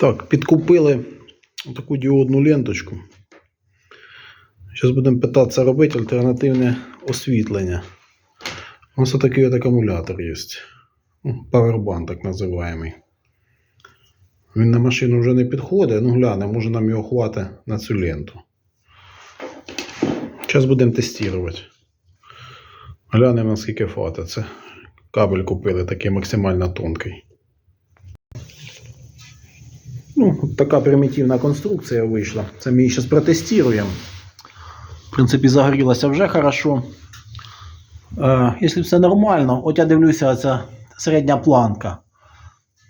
Так, підкупили таку діодну ленточку. Зараз будемо питатися робити альтернативне освітлення. Ось такий от акумулятор є. Ну, Powerbank так називаємо. Він на машину вже не підходить, ну гляне, може нам його хватить на цю ленту. Зараз будемо тестувати. Глянемо, наскільки хватить. Це кабель купили такий максимально тонкий. Ну, така примітивна конструкція вийшла. Це ми її зараз протестуємо. В принципі, загорілося вже хорошо. Е, якщо все нормально, от я дивлюся, ця середня планка.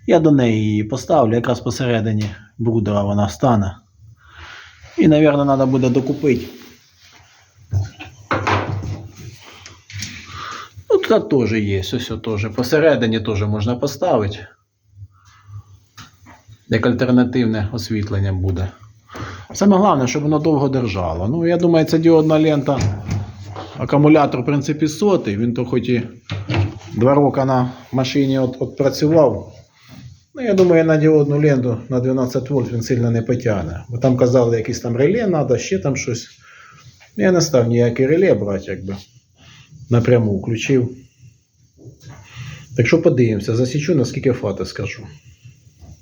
Я до неї її поставлю, якраз посередині брудера вона стане. І, мабуть, треба буде докупити. Ну, тут теж є, ось ось теж. Посередині теж можна поставити. Як альтернативне освітлення буде. Саме головне, щоб воно довго держало. Ну, я думаю, ця діодна лента. Акумулятор, в принципі, сотий. Він то хоч і два роки на машині от, от працював. Ну, я думаю, на діодну ленту на 12 вольт він сильно не потягне. Бо там казали, якісь там реле треба, ще там щось. Я не став ніяке реле брати, якби. Напряму включив. Так що подивимося, засічу, наскільки фати скажу.